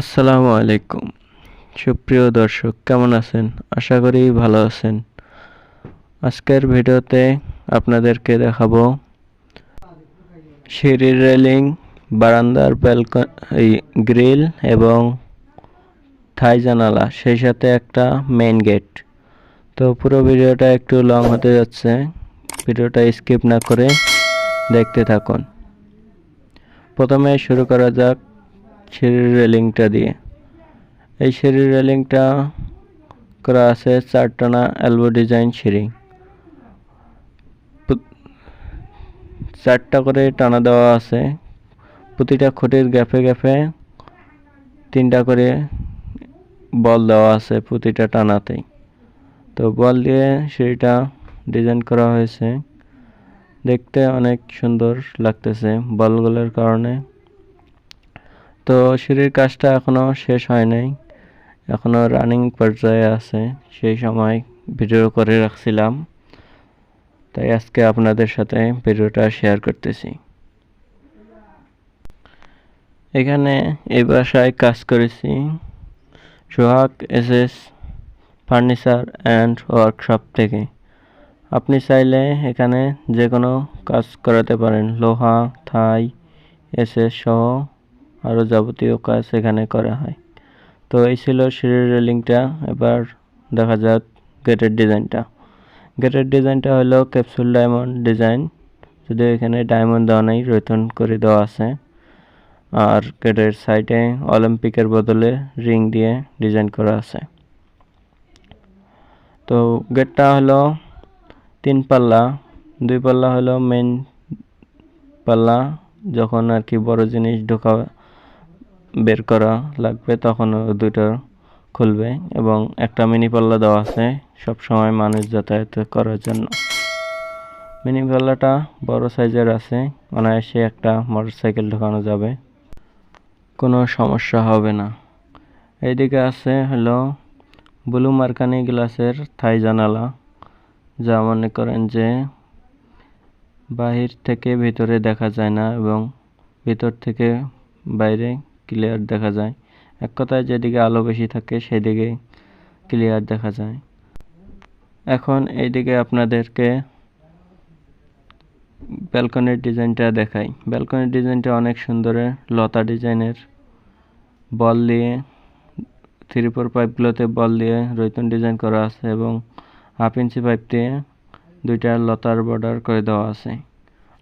আসসালামু আলাইকুম। সুপ্রিয় দর্শক, কেমন আছেন? আশা করি ভালো আছেন। আজকের ভিডিওতে আপনাদেরকে দেখাবো সিঁড়ির রেলিং, বারান্দার ব্যালকন এই গ্রিল এবং থাই জানালা, সেই সাথে একটা মেইন গেট তো পুরো ভিডিওটা একটু লং হতে যাচ্ছে। ভিডিওটা স্কিপ না করে দেখতে থাকুন। প্রথমে শুরু করা যাক সিঁড়ির রেলিংটা দিয়ে। এই সিঁড়ির রেলিংটা করা আছে চারটানা এলবো ডিজাইন সিঁড়ি চারটা করে টানা দেওয়া আছে। প্রতিটা খুঁটির গ্যাপে গ্যাপে তিনটা করে বল দেওয়া আছে প্রতিটা টানাতেই। তো বল দিয়ে সিঁড়িটা ডিজাইন করা হয়েছে। দেখতে অনেক সুন্দর লাগতেছে বলগুলোর কারণে। তো সিঁড়ির কাজটা এখনও শেষ হয় নাই। এখনও রানিং পর্যায়ে আছে। সেই সময় ভিডিও করে রাখছিলাম। তাই আজকে আপনাদের সাথে ভিডিওটা শেয়ার করতেছি। এখানে এই বাসায় কাজ করেছি। Sohag S S furniture and workshop থেকে। আপনি চাইলে এখানে যে কোনো কাজ করাতে পারেন। লোহা, থাই এস এস সহ আরও যাবতীয় কাজ এখানে করা হয়। তো এই ছিল সিঁড়ির রেলিংটা। এবার দেখা যাক গেটের ডিজাইনটা। গেটের ডিজাইনটা হলো ক্যাপসুল ডায়মন্ড ডিজাইন। যদিও এখানে ডায়মন্ড দেওয়া নেই রৈতন করে দেওয়া আছে। আর গেটের সাইডে অলিম্পিকের বদলে রিং দিয়ে ডিজাইন করা আছে। তো গেটটা হলো তিন পাল্লা। দুই পাল্লা হলো মেন পাল্লা, যখন আর কি বড় জিনিস ঢোকা বের করা লাগবে তখন দুটো খুলবে এবং একটা মিনি পাল্লা দেওয়া আছে সব সময় মানুষ যাতায়াত করার জন্য। মিনি পাল্লাটা বড় সাইজের আছে, অনায়াসে একটা মোটরসাইকেল ঢোকানো যাবে। কোনো সমস্যা হবে না। এইদিকে আছে হলো ব্লু মার্কানি গ্লাসের থাই জানালা, যা মনে করেন যে বাহির থেকে ভিতরে দেখা যায় না এবং ভিতর থেকে বাইরে ক্লিয়ার দেখা যায়। এক কথায় যেদিকে আলো বেশি থাকে, সেদিকে ক্লিয়ার দেখা যায়। এখন এইদিকে আপনাদেরকে ব্যালকনির ডিজাইনটা দেখাই। ব্যালকনির ডিজাইনটা অনেক সুন্দর, লতা ডিজাইনের বল দিয়ে থ্রি ফোর পাইপগুলোতে বল দিয়ে রৈতন ডিজাইন করা আছে এবং হাফ ইঞ্চি পাইপ দিয়ে দুইটা লতার বর্ডার করে দেওয়া আছে।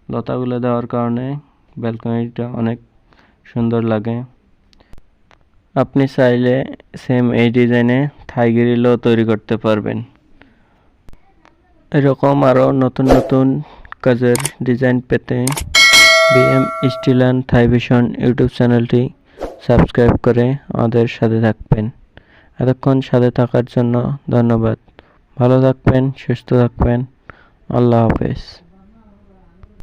লতাগুলো দেওয়ার কারণে ব্যালকনিটা অনেক সুন্দর লাগে। আপনি চাইলে সেম এই ডিজাইনে থাই গ্রিলও তৈরি করতে পারবেন। এরকম আরও নতুন নতুন কাজের ডিজাইন পেতে বিএম স্টিল অ্যান্ড থাইভিশন ইউটিউব চ্যানেলটি সাবস্ক্রাইব করে আমাদের সাথে থাকবেন। এতক্ষণ সাথে থাকার জন্য ধন্যবাদ। ভালো থাকবেন, সুস্থ থাকবেন। আল্লাহ হাফেজ।